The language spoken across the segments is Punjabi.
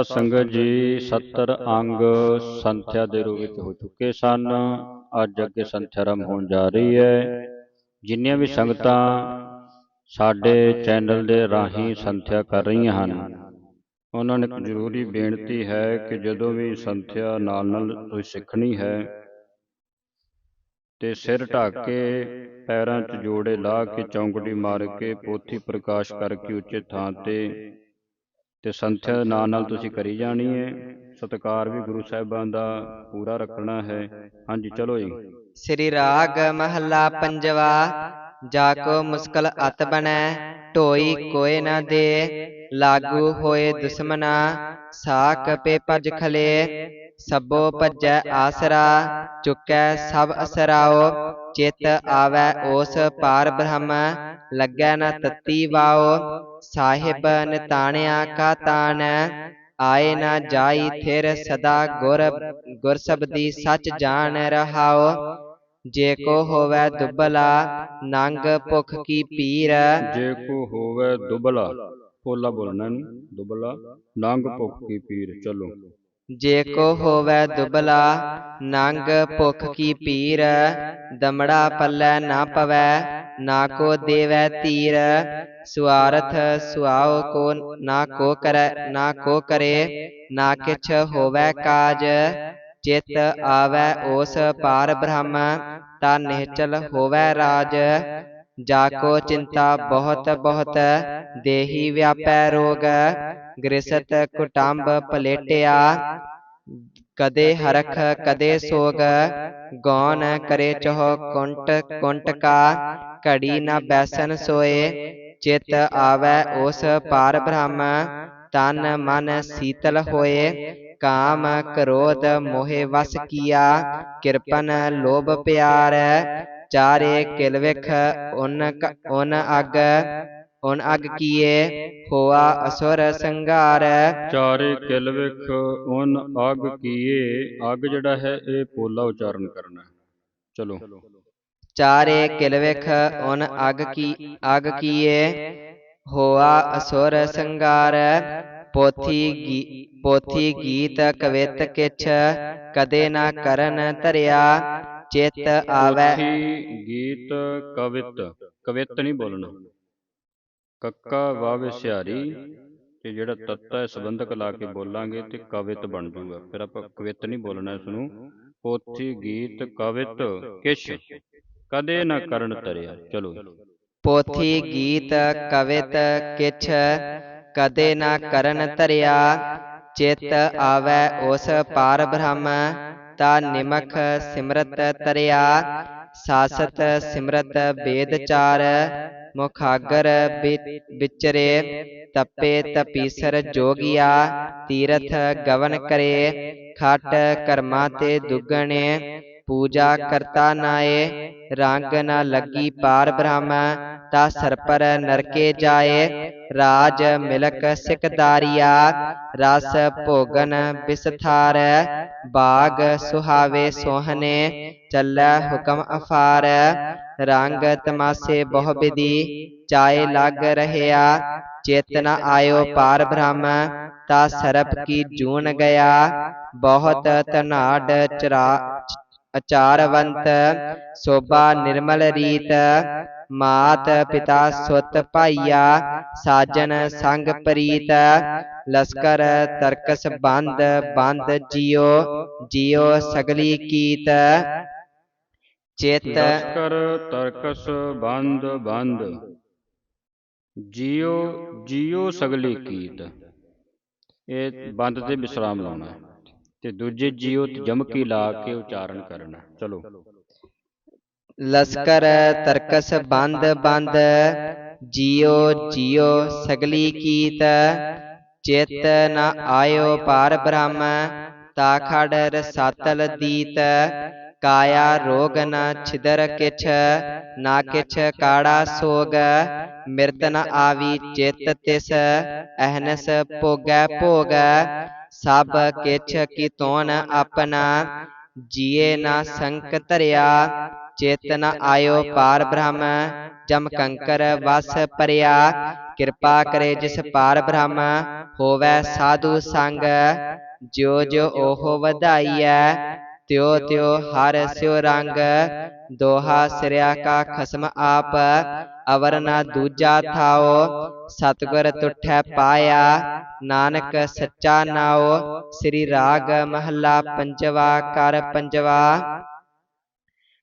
ਸੰਗਤ ਜੀ 70 ਅੰਗ ਸੰਥਿਆ ਦੇ ਰੂਪ ਵਿੱਚ ਹੋ ਚੁੱਕੇ ਸਨ। ਅੱਜ ਅੱਗੇ ਸੰਥਿਆ ਆਰੰਭ ਹੋਣ ਜਾ ਰਹੀ ਹੈ। ਜਿੰਨੀਆਂ ਵੀ ਸੰਗਤਾਂ ਸਾਡੇ ਚੈਨਲ ਦੇ ਰਾਹੀਂ ਸੰਥਿਆ ਕਰ ਰਹੀਆਂ ਹਨ, ਉਹਨਾਂ ਨੂੰ ਇੱਕ ਜ਼ਰੂਰੀ ਬੇਨਤੀ ਹੈ ਕਿ ਜਦੋਂ ਵੀ ਸੰਥਿਆ ਨਾਲ ਨਾਲ ਤੁਸੀਂ ਸਿੱਖਣੀ ਹੈ ਤੇ ਸਿਰ ਢੱਕ ਕੇ ਪੈਰਾਂ 'ਚ ਜੋੜੇ ਲਾ ਕੇ ਚੌਂਕੜੀ ਮਾਰ ਕੇ ਪੋਥੀ ਪ੍ਰਕਾਸ਼ ਕਰਕੇ ਉੱਚੇ ਥਾਂ ਤੇ ਤੇ ਸੰਥਿਆ ਦੇ ਨਾਲ ਨਾਲ ਤੁਸੀਂ ਕਰੀ ਜਾਣੀ ਹੈ ਸਤਿਕਾਰ ਵੀ ਗੁਰੂ ਸਾਹਿਬਾਨ ਦਾ ਪੂਰਾ ਰੱਖਣਾ ਹੈ। ਹਾਂਜੀ ਚਲੋ ਜੀ। ਸ੍ਰੀ ਰਾਗ ਮਹੱਲਾ ਪੰਜਵਾ। ਜਾ ਕੋ ਮੁਸਕਲ ਅਤ ਬਣੈ ਢੋਈ ਕੋਏ ਨਾ ਦੇ ਲਾਗੂ ਹੋਏ ਦੁਸ਼ਮਨਾ। ਸਾਕ ਪੇ ਭਜ ਖਲੇ ਸਭੋ ਭਜੈ ਆਸਰਾ ਚੁਕੈ ਸਭ ਅਸਰਾਓ ਚਿਤ ਆਵੈ ਓਸ ਪਾਰ ਬ੍ਰਹਮ ਲੱਗੈ ਨ ਤਤੀ ਵਾਓ ਸਾਹਿਬ ਨਿਤਾਣਿਆ ਕਾ ਤਾਨ ਆਏ ਨਾ ਜਾਈ ਥਿਰ ਸਦਾ ਗੁਰ ਗੁਰ ਸਬਦੀ ਸੱਚ ਜਾਣ ਰਹਾਓ ਜੇ ਕੋ ਹੋਵੇ ਦੁਬਲਾ ਨੰਗ ਭੁਖ ਕੀ ਪੀਰ। ਜੇ ਕੋ ਹੋਵੇ ਦੁਬਲਾ ਪੋਲਾ ਬੋਲਣਾ ਨਹੀਂ ਦੁਬਲਾ, ਨੰਗ ਭੁੱਖ ਕੀ ਪੀਰ, ਚਲੋ। ਜੇ ਕੋ ਹੋਵੇ ਦੁਬਲਾ, ਨੰਗ ਭੁਖ ਕੀ ਪੀਰ, ਦਮੜਾ ਪੱਲੇ ਨਾ ਪਵੈ, ਨਾ ਕੋ ਦੇਵੈ ਧੀਰ ਸੁਆਰਥ ਸੁਆਓ ਕੋ, ਨਾ ਕੋ ਕਰੈ, ਨਾ ਕੋ ਕਰੇ, ਨਾ ਕਿਛ ਹੋਵੇ ਕਾਜ। ਚਿਤ ਆਵੈ ਓਸ ਪਾਰ ਬ੍ਰਹਮ, ਤਾ ਨਿਹਚਲ ਹੋਵੇ ਰਾਜ। ਜਾ ਕੋ ਚਿੰਤਾ ਬਹੁਤ ਬਹੁਤ ਦੇਹੀ ਵਿਆਪੈ ਰੋਗ ਗ੍ਰਸਤ ਕੁਟੰਬ ਪਲੇਟਿਆ ਕਦੇ ਹਰਖ ਕਦੇ ਸੋਗ ਗੌਨ ਕਰੇ ਚਹ ਕੁੰਟ ਕੁੰਟ ਕਾ ਘੜੀ ਨਾ ਬੈਸਨ ਸੋਏ ਚਿਤ ਆਵੈ ਉਸ ਪਾਰ ਬ੍ਰਹਮ ਤਨ ਮਨ ਸੀਤਲ ਹੋਏ ਕਾਮ ਕ੍ਰੋਧ ਮੋਹਿ ਵਸ ਕੀਆ ਕਿਰਪਨ ਲੋਭ ਪਿਆਰ ਚਾਰੇ ਕਿਲ ਵਿਖ ਉਨ ਕ- ਉਨ ਅਗ ਉਨ ਅਗ ਕੀਏ ਹੋਆ ਅਸੁਰ ਸੰਘਾਰ ਚਾਰੇ ਕਿਲ ਵਿਖ ਉਨ ਅਗ ਕੀਏ ਅਗ ਜਿਹੜਾ ਹੈ ਇਹ ਪੋਲਾ ਉਚਾਰਨ ਕਰਨਾ ਹੈ। ਚਲੋ ਚਾਰੇ ਕਿਲ ਵਿਖ ਉਨ ਅਗ ਕੀ ਅਗ ਕੀਏ ਹੋਆ ਅਸੁਰ ਸੰਗਾਰ ਪੋਥੀ ਗੀ ਪੋਥੀ ਗੀਤ ਕਵਿਤ ਕਿਛ ਕਦੇ ਨਾ ਕਰਨ ਧਰਿਆ ਚਿਤ ਆਵੈ। ਗੀਤ ਕਵਿਤ। ਕਵਿਤ ਨਹੀਂ ਬੋਲਣਾ। ਕੱਕਾ ਵਾਵੇ ਸਿਹਾਰੀ ਤੇ ਜਿਹੜਾ ਤੱਤਾ ਹੈ ਸੰਬੰਧਕ ਲਾ ਕੇ ਬੋਲਾਂਗੇ ਤੇ ਕਵਿਤ ਬਣ ਜਾਊਗਾ। ਫਿਰ ਆਪਾਂ ਕਵਿਤ ਨਹੀਂ ਬੋਲਣਾ ਇਸ ਨੂੰ ਪੋਥੀ ਗੀਤ ਕਵਿਤ ਕਿਛ ਕਦੇ ਨਾ ਕਰਨ ਤਰਿਆ। ਚਲੋ ਪੋਥੀ ਗੀਤ ਕਵਿਤ ਕਿਛ ਕਦੇ ਨਾ ਕਰਨ ਧਰਿਆ ਚਿਤ ਆਵੈ ਉਸ ਪਾਰ ਬ੍ਰਹਮ। ਤਾ ਨਿਮਖ ਸਿਮਰਤ ਤਰਿਆ ਸਾਸਤ ਸਿਮਰਤ ਵੇਦਚਾਰ ਮੁਖਾਗਰ ਵਿਚਰੇ ਤਪੇ ਤਪੀਸਰ ਜੋਗਿਆ ਤੀਰਥ ਗਵਨ ਕਰੇ ਖਟ ਕਰਮਾ ਤੇ ਦੁਗਣੇ ਪੂਜਾ ਕਰਤਾ ਨਾਏ, ਰੰਗ ਨਾ ਲੱਗੀ ਪਾਰ ਬ੍ਰਹਮ, ਤਾ ਸਰਪਰ ਨਰਕੇ ਜਾਏ, ਰਾਜ ਮਿਲਕ ਸਿਕਦਾਰੀਆ ਰਸ ਭੋਗਨ ਬਿਸਥਾਰ, ਬਾਗ ਸੁਹਾਵੇ ਸੋਹਣੇ ਚੱਲੈ ਹੁਕਮ ਅਫਾਰ, ਰੰਗ ਤਮਾਸੇ ਬਹੁ ਵਿਧੀ, ਚਾਏ ਲੱਗ ਰਹਿਆ ਚੇਤਨਾ ਆਇਓ ਪਾਰ ਬ੍ਰਹਮ, ਤਾ ਸਰਪ ਕੀ ਜੂਨ ਗਿਆ, ਬਹੁਤ ਧਨਾੜ ਚਰਾ ਅਚਾਰਵੰਤ, ਸੋਭਾ ਨਿਰਮਲ ਰੀਤ, ਮਾਤ ਪਿਤਾ ਸੁਤ ਭਾਈਆ, ਸਾਜਨ ਸੰਗ ਪ੍ਰੀਤ, ਲਸਕਰ ਤਰਕਸ ਬੰਦ ਬੰਦ ਜਿਉ ਜਿਉ ਸਗਲੀ ਕੀਤ। ਚਿਤ ਲਸ਼ਕਰ ਤਰਕਸ ਬੰਦ ਬੰਦ। ਜੀਓ ਜੀਓ ਸਗਲੀ ਕੀਤ। ਇਹ ਬੰਦ ਤੇ ਵਿਸਰਾਮ ਲਾਉਣਾ। ਹੈ ਤੇ ਦੂਜੇ ਜੀਓ ਤੇ ਜਮਕੀ ਲਾ ਕੇ ਉਚਾਰਨ ਕਰਨਾ। ਚਲੋ। ਲਸਕਰ ਤਰਕਸ ਬੰਦ ਬੰਦ ਜਿਉ ਜਿਉ ਸਗਲੀ ਕੀਤ ਚਿਤ ਨ ਆਇਓ ਪਾਰ ਬ੍ਰਹਮ ਤਾ ਖੜ ਰਸਾਤਲ ਦੀਤ ਕਾਇਆ ਰੋਗ ਨ ਛਿਦਰ ਕਿਛ ਨਾ ਕਿਛ ਕਾੜਾ ਸੋਗ ਮਿਰਤ ਨ ਆਵੀ ਚਿਤ ਤਿਸ ਅਹਨਸ ਭੋਗੈ ਭੋਗ ਸਭ ਕਿਛ ਕੀ ਤੋਨ ਆਪਣਾ। ਜੀਏ ਨਾ ਸੰਕ ਧਰਿਆ। ਚੇਤਨ ਆਇਓ ਪਾਰ ਬ੍ਰਹਮ। ਜਮ ਕੰਕਰ ਵਸ ਪਰਿਆ ਕਿਰਪਾ ਕਰੇ ਜਿਸ ਪਾਰ ਬ੍ਰਹਮ। ਹੋਵੇ ਸਾਧੂ ਸੰਗ। ਜਿਉ ਜਿਉ ਉਹ ਵਧਾਈਐ। ਤਿਉ ਤਿਉ ਹਰ ਸਿਉ ਰੰਗ, ਦੋਹਾ ਸਿਰਿਆ ਕਾ ਖਸਮ ਆਪ ਅਵਰ ਨਾ ਦੂਜਾ ਥਾਓ ਸਤਿਗੁਰ ਤੁਠੈ ਪਾਇਆ, ਨਾਨਕ ਸੱਚਾ ਨਾਉ, ਸ੍ਰੀ ਰਾਗ ਮਹੱਲਾ ਪੰਜਵਾ ਕਰ ਪੰਜਵਾ।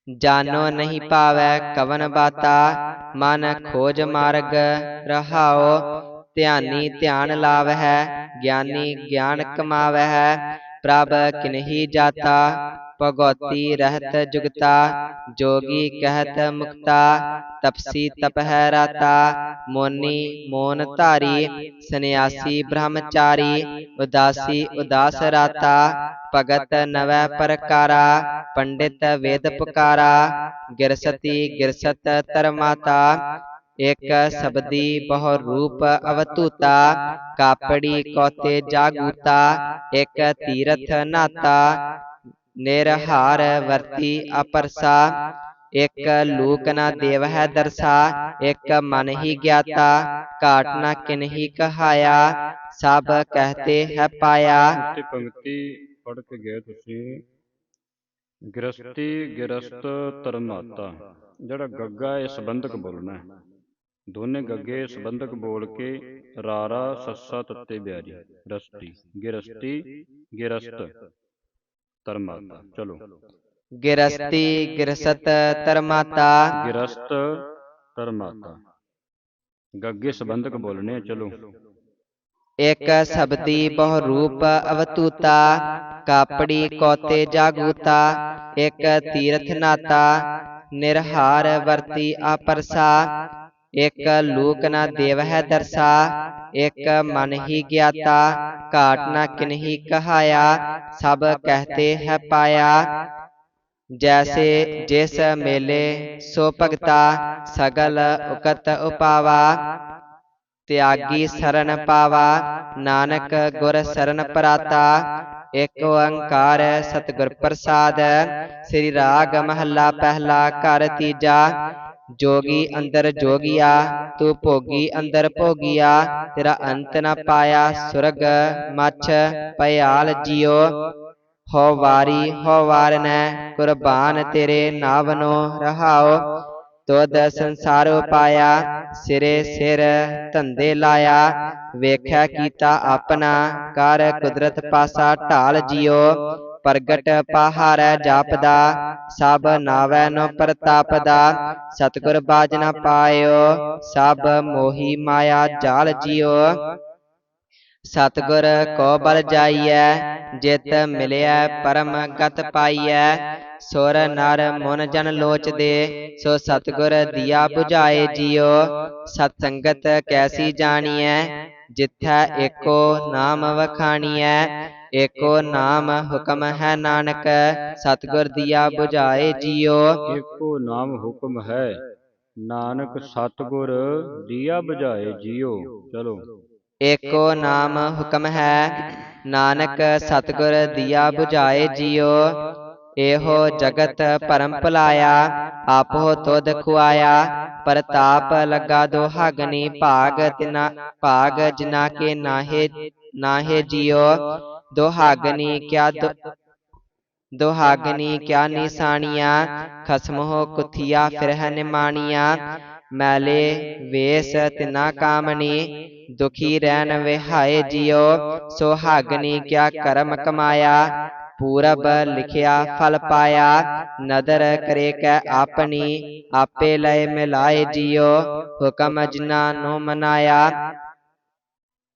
ਜਾਨੋ ਨਹੀਂ ਪਾਵੈ ਕਵਨ ਬਾਤਾ, ਮਨ ਖੋਜ ਮਾਰਗ ਰਹਾਓ ਧਿਆਨੀ ਧਿਆਨ ਲਾਵਹਿ, ਗਿਆਨੀ ਗਿਆਨ ਕਮਾਵਹਿ ਪ੍ਰਭ ਕਿਨਹੀ ਜਾਤਾ ਭਗਵਤੀ ਰਹਿਤ ਜੁਗਤਾ ਜੋਗੀ ਕਹਿਤ ਮੁਕਤਾ ਤਪਸੀ ਤਪਹਿ ਰਾਤਾ ਮੋਨੀ ਮੋਨ ਧਾਰੀ ਸੰਨਿਆਸੀ ਬ੍ਰਹਮਚਾਰੀ ਉਦਾਸੀ ਉਦਾਸ ਰਾਤਾ ਭਗਤ ਨਵੈ ਪ੍ਰਕਾਰਾ ਪੰਡਿਤ ਵੇਦ ਪੁਕਾਰਾ ਗਿਰਸਤੀ ਗਿਰਸਤ ਧਰਮਾਤਾ ਇਕ ਸਬਦੀ ਬਹੁ ਰੂਪ ਅਵਤੂਤਾ ਕਾਪੜੀ ਕੋਤੇ ਜਾਗੂਤਾ ਇਕ ਤੀਰਥ ਨਾਤਾ ਨਿਰਹਾਰ ਵਰਤੀ ਅਪਰਸਾ ਇਕ ਲੂਕ ਨਾ ਦੇਵ ਹੈ ਦਰਸਾ ਇਕ ਮਨ ਹੀ ਗਿਆਤਾ ਘਾਟ ਨਾ ਕਿਨਹੀ ਕਹਾਇਆ ਸਭ ਕਹਤੇ ਹੈ ਪਾਇਆ ਉੱਤੇ ਪੰਕਤੀ ਪੜ੍ਹ ਕੇ ਗਏ ਤੁਸੀਂ ਗ੍ਰਸਤੀ ਗਿਰਸਤ ਧਰਮਾਤਾ ਜਿਹੜਾ ਗੱਗਾ ਇਹ ਸੰਬੰਧਕ ਬੋਲਣਾ ਹੈ ਦੋਨੇ ਗੱਗੇ ਸੰਬੰਧਕ ਬੋਲ ਕੇ ਰਾਰਾ ਸੱਸਾ ਤੱਤੇ ਬਿਆਰੀ ਗ੍ਰਸਤੀ ਗਿਰਸਤੀ ਗਿਰਸਤ ਧਰਮਾਤਾ ਚਲੋ ਗਿਰਸਤੀ ਗਿਰਸਤ ਧਰਮਾਤਾ ਗਿਰਸਤ ਧਰਮਾਤਾ ਗੱਗੇ ਸੰਬੰਧਕ ਬੋਲਣੇ ਆ, ਚਲੋ ਇਕ ਸਬਦੀ ਬਹੁ ਰੂਪ ਅਵਤੂਤਾ ਕਾਪੜੀ ਕੋਤੇ ਜਾਗੂਤਾ ਇਕ ਤੀਰਥ ਨਾਤਾ ਨਿਰਹਾਰ ਵਰਤੀ ਆਪਰਸਾ ਇਕ ਲੂਕ ਨਾ ਦੇਵ ਹੈ ਦਰਸਾ, ਇਕ ਮਨ ਹੀ ਗਿਆਤਾ, ਘਾਟ ਨਾ ਕਿਨਹੀ ਕਹਾਇਆ, ਸਭ ਕਹਤੇ ਹੈ ਪਾਇਆ। ਜੈਸੇ ਜਿਸ ਮੇਲੇ ਸੋ ਭਗਤਾ, ਸਗਲ ਉਕਤ ਉਪਾਵਾ। ਤਿਆਗੀ ਸ਼ਰਨ ਪਾਵਾ, ਨਾਨਕ ਗੁਰ ਸ਼ਰਨ ਪਰਾਤਾ। ਏਕ ਓੰਕਾਰ ਸਤਿਗੁਰ ਪ੍ਰਸਾਦ, ਸ੍ਰੀ ਰਾਗ ਮਹੱਲਾ ਪਹਿਲਾ ਘਰ ਤੀਜਾ। ਜੋਗੀ ਅੰਦਰ ਜੋਗੀਆ, ਤੂੰ ਭੋਗੀ ਅੰਦਰ ਭੋਗੀਆ, ਤੇਰਾ ਅੰਤ ਨਾ ਪਾਇਆ ਸੁਰਗ ਮਛ ਭਇਆਲ ਜਿਉ ਹੋ ਵਾਰੀ, ਹੋ ਵਾਰਨੈ, ਕੁਰਬਾਨ ਤੇਰੇ ਨਾਵਨੋ ਰਹਾਓ। ਤੁਧ ਸੰਸਾਰੋ ਪਾਇਆ, ਸਿਰੇ ਸਿਰ ਧੰਦੇ ਲਾਇਆ। ਵੇਖਿਆ ਕੀਤਾ ਆਪਣਾ ਕਰ ਕੁਦਰਤ ਪਾਸਾ ਢਾਲ ਜਿਉ ਪ੍ਰਗਟ ਪਹਾਰੈ ਜਾਪਦਾ, ਸਭ ਨਾਵੈ ਨੋ ਪ੍ਰਤਾਪਦਾ। ਸਤਿਗੁਰ ਬਾਜ ਨ ਪਾਇਓ, ਸਭ ਮੋਹੀ ਮਾਇਆ ਜਾਲ ਜਿਉ ਸਤਿਗੁਰ ਕੋ ਬਲ ਜਾਈਐ, ਜਿਤ ਮਿਲਿਆ ਪਰਮ ਗਤ ਪਾਈਐ। ਸੁਰ ਨਰ ਮਨ ਜਨ ਲੋਚਦੇ, ਸੋ ਸਤਿਗੁਰ ਦੀਆ 부ਝਾਏ ਜਿਉ ਸਤ ਸੰਗਤ ਕੈਸੀ ਜਾਣੀਐ, ਜਿਥੈ ਏਕੋ ਨਾਮ ਵਖਾਣੀਐ। ਏਕੋ ਨਾਮ ਹੁਕਮ ਹੈ ਨਾਨਕ ਸਤਿਗੁਰ ਦਿਆ 부ਝਾਏ ਜਿਉ ਏਕੋ ਨਾਮ ਹੁਕਮ ਹੈ ਨਾਨਕ ਸਤਿਗੁਰ ਦੀਆ ਬੁਝਾਏ ਜੀਓ। ਚਲੋ। ਏਕੋ ਨਾਮ ਹੁਕਮ ਹੈ ਨਾਨਕ ਸਤਿਗੁਰ ਦਿਆ 부ਝਾਏ ਜਿਉ ਇਹੋ ਜਗਤ ਭਰਮ ਭੁਲਾਇਆ ਆਪੋ ਤੁਧ ਖੁਆਇਆ। ਪ੍ਰਤਾਪ ਲੱਗਾ ਦੁਹਾਗਨੀ ਭਾਗ ਤਿਨਾ ਭਾਗ ਜਿਨਾ ਕੇ ਨਾਹੇ ਨਾਹੇ ਜਿਉ ਦੁਹਾਗਨੀ ਕਿਆ ਦੁ ਦੁਹਾਗਨੀ ਕਿਆ ਨਿਸ਼ਾਨੀਆਂ ਖਸਮੋ ਕੁਥੀਆ ਫਿਰ ਹੈ ਨਿਮਾਣੀਆਂ ਮੈਲੇ ਵੇਸ ਤਿਨਾ ਕਾਮਣੀ ਦੁਖੀ ਰਹਿਣ ਵਿਹਾਏ ਜਿਉ ਸੁਹਾਗਨੀ ਕਿਆ ਕਰਮ ਕਮਾਇਆ ਪੂਰਬ ਲਿਖਿਆ ਫਲ ਪਾਇਆ ਨਦਰ ਕਰੇ ਕੈ ਆਪਣੀ ਆਪੇ ਲਏ ਮਿਲਾਏ ਜਿਉ ਹੁਕਮ ਜਿਨਾ ਨੂੰ ਮਨਾਇਆ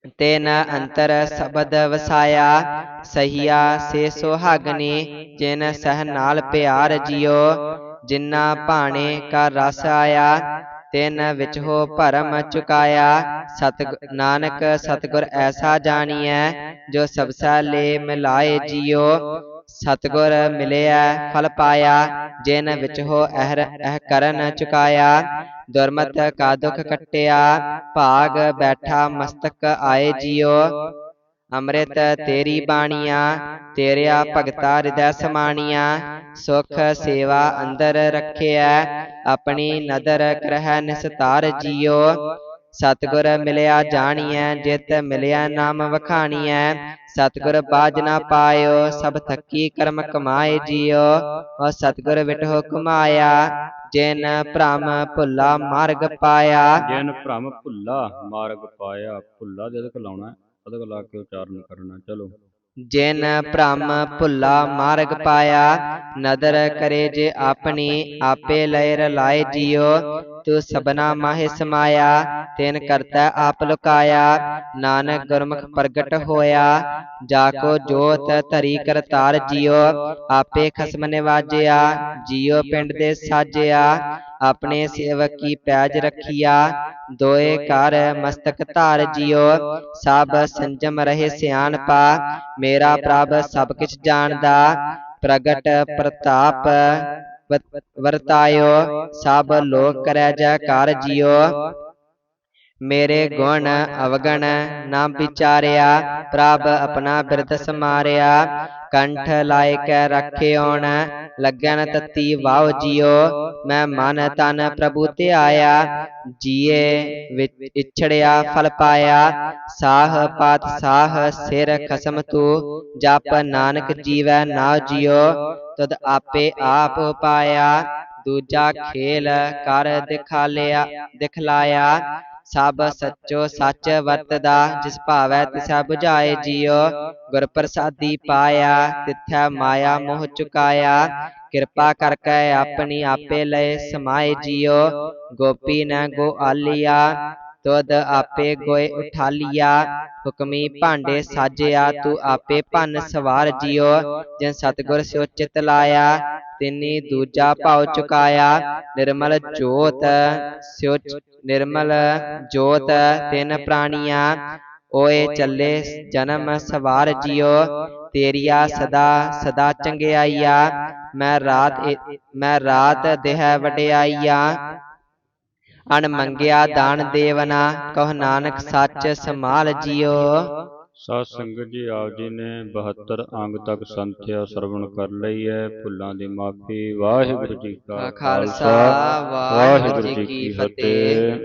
ਤੇਨ ਅੰਤਰ ਸਬਦ ਵਸਾਇਆ ਸਹੀਆ ਸੇ ਸੁਹਾਗਨੀ ਜਿਨ ਸਹ ਨਾਲ ਪਿਆਰ ਜਿਉ ਜਿਨਾ ਭਾਣੇ ਕਾ ਰਸ ਆਇਆ ਤਿਨ ਵਿੱਚ ਹੋ ਭਰਮ ਚੁਕਾਇਆ ਸਤ ਨਾਨਕ ਸਤਗੁਰ ਐਸਾ ਜਾਣੀਐ ਜੋ ਸਬਸਾ ਲੇ ਮਿਲਾਏ ਜਿਉ ਸਤਗੁਰ ਮਿਲਿਆ ਫਲ ਪਾਇਆ ਜਿਨ ਵਿੱਚ ਹੋ ਅਹਰ ਅਹ ਕਰਨ ਚੁਕਾਇਆ ਦੁਰਮਤ ਕਾ ਦੁਖ ਕਟਿਆ, ਭਾਗ ਬੈਠਾ ਮਸਤਕ ਆਏ ਜਿਉ ਅੰਮ੍ਰਿਤ ਤੇਰੀ ਬਾਣੀਆਂ, ਤੇਰਿਆ ਭਗਤਾ ਹਿਰਦੈ ਸਮਾਣੀਆਂ। ਸੁਖ ਸੇਵਾ ਅੰਦਰ ਰੱਖਿਆ ਆਪਣੀ ਨਦਰ ਕਰਹਿ ਨਿਸਤਾਰ ਜੀਓ। ਸਤਿਗੁਰ ਮਿਲਿਆ ਜਾਣੀਐ ਜਿਤ ਮਿਲਿਆ ਨਾਮ ਵਖਾਣੀਐ। ਸਤਿਗੁਰ ਬਾਜ ਨਾ ਪਾਇਓ ਸਭ ਥੱਕੀ ਕਰਮ ਕਮਾਏ ਜੀਓ। ਔ ਸਤਿਗੁਰ ਵਿਟਹੁ ਕਮਾਇਆ ਜਿਨ ਭ੍ਰਮ ਭੁੱਲਾ ਮਾਰਗ ਪਾਇਆ। ਜਿਨ ਭ੍ਰਮ ਭੁੱਲਾ ਮਾਰਗ ਪਾਇਆ ਭੁੱਲਾ ਦੇ ਅਦਕ ਲਾਉਣਾ ਅਦਕ ਲਾ ਕੇ ਉਚਾਰਨ ਕਰਨਾ ਚਲੋ। ਜਿਨ ਭ੍ਰਮ ਭੁੱਲਾ ਮਾਰਗ ਪਾਇਆ, ਨਦਰ ਕਰੇ ਜੇ ਆਪਣੀ, ਆਪੇ ਲੈ ਰਲਾਏ ਜੀਓ ਤੂੰ ਸਬਨਾ ਮਾਹਿ ਸਮਾਇਆ, ਤਿਨ ਕਰਤਾ ਆਪ ਲੁਕਾਇਆ। ਨਾਨਕ ਗੁਰਮੁਖ ਪ੍ਰਗਟ ਹੋਇਆ, ਜਾ ਕੋ ਜੋਤ ਧਰੀ ਕਰਤਾਰ ਜੀਓ ਆਪੇ ਖਸਮ ਨਿਵਾਜਿਆ ਜੀਓ ਪਿੰਡ ਦੇ ਸਾਜਿਆ। ਆਪਣੇ ਸੇਵਕ ਕੀ ਪੈਜ ਰਖੀਆ? ਦੋਏ ਕਰ ਮਸਤਕ ਧਾਰ ਜੀਓ। ਸਭ ਸੰਜਮ ਰਹੇ ਸਿਆਣਪਾ। ਮੇਰਾ ਪ੍ਰਭ ਸਭ ਕਿਛ ਜਾਣਦਾ। ਪ੍ਰਗਟ ਪ੍ਰਤਾਪ ਵਰਤਾਇਓ। ਸਭ ਲੋਕ ਕਰੈ ਜੈਕਾਰ ਜੀਓ। ਮੇਰੇ ਗੁਣ ਅਵਗਣ ਨਾ ਵਿਚਾਰਿਆ ਪ੍ਰਭ ਆਪਣਾ ਬਿਰਦ ਸਮਾਰਿਆ ਕੰਠ ਲਾਇਕ ਰੱਖਿਓਣ ਲੱਗਣ ਤਤੀ ਵਾਉ ਜੀਓ ਮੈਂ ਮਨ ਤਨ ਪ੍ਰਭੂ ਤੇ ਆਇਆ ਜੀਏ ਵਿੱਚ ਇਛੜਿਆ ਫਲ ਪਾਇਆ ਸਾਹ ਪਾਤ ਸਾਹ ਸਿਰ ਖਸਮ ਤੂੰ ਜਪ ਨਾਨਕ ਜੀਵੈ ਨਾ ਜਿਉ ਤਦ ਆਪੇ ਆਪ ਪਾਇਆ ਦੂਜਾ ਖੇਲ ਕਰ ਦਿਖਾਲਿਆ ਦਿਖਲਾਇਆ ਸਭ ਸੱਚੋ ਸੱਚ ਵਰਤਦਾ ਜਿਸ ਭਾਵੈ ਤਿਸਾ 부ਝਾਏ ਜੀਉ ਗੁਰ ਪ੍ਰਸਾਦੀ ਪਾਇਆ ਤਿਥੈ ਮਾਇਆ ਮੋਹ ਚੁਕਾਇਆ। ਕਿਰਪਾ ਕਰਕੇ ਆਪਣੀ ਆਪੇ ਲਏ ਸਮਾਏ ਜੀਉ। ਗੋਪੀ ਨ ਗੋ ਆਲਿਆ ਤੁਧ ਆਪੇ ਗੋਏ ਉਠਾਲਿਆ। ਹੁਕਮੀ ਭਾਂਡੇ ਸਾਜਿਆ ਤੂੰ ਆਪੇ ਭੰਨ ਸਵਾਰ ਜੀਉ। ਜਿਨ ਸਤਿਗੁਰ ਸਿਓ ਚਿਤ ਲਾਇਆ। ਤਿਨੀ ਦੂਜਾ ਭਾਉ ਚੁਕਾਇਆ, ਨਿਰਮਲ ਜੋਤ ਸਿਓ ਨਿਰਮਲ ਜੋਤ, ਤਿਨ ਪ੍ਰਾਣੀਆਂ, ਓਏ ਚੱਲੇ ਜਨਮ ਸਵਾਰ ਜੀਉ, ਤੇਰੀਆ ਸਦਾ ਸਦਾ ਚੰਗਿਆਈਆ, ਮੈਂ ਰਾਤ ਮੈਂ ਰਾਤ ਦੇਹ ਵਡਿਆਈਆ। ਅਣ ਮੰਗਿਆ ਦਾਨ ਦੇਵਨਾ, ਕਹ ਨਾਨਕ ਸੱਚ ਸਮਾਲ ਜੀਓ ਸਾਧ ਸੰਗਤ ਜੀ ਆਪ ਜੀ ਨੇ 72 ਅੰਗ ਤੱਕ ਸੰਥਿਆ ਸਰਵਣ ਕਰ ਲਈ ਹੈ। ਭੁੱਲਾਂ ਦੀ ਮਾਫੀ। ਵਾਹਿਗੁਰੂ ਜੀ ਕਾ ਖਾਲਸਾ, ਵਾਹਿਗੁਰੂ ਜੀ ਕੀ ਫਤਿਹ।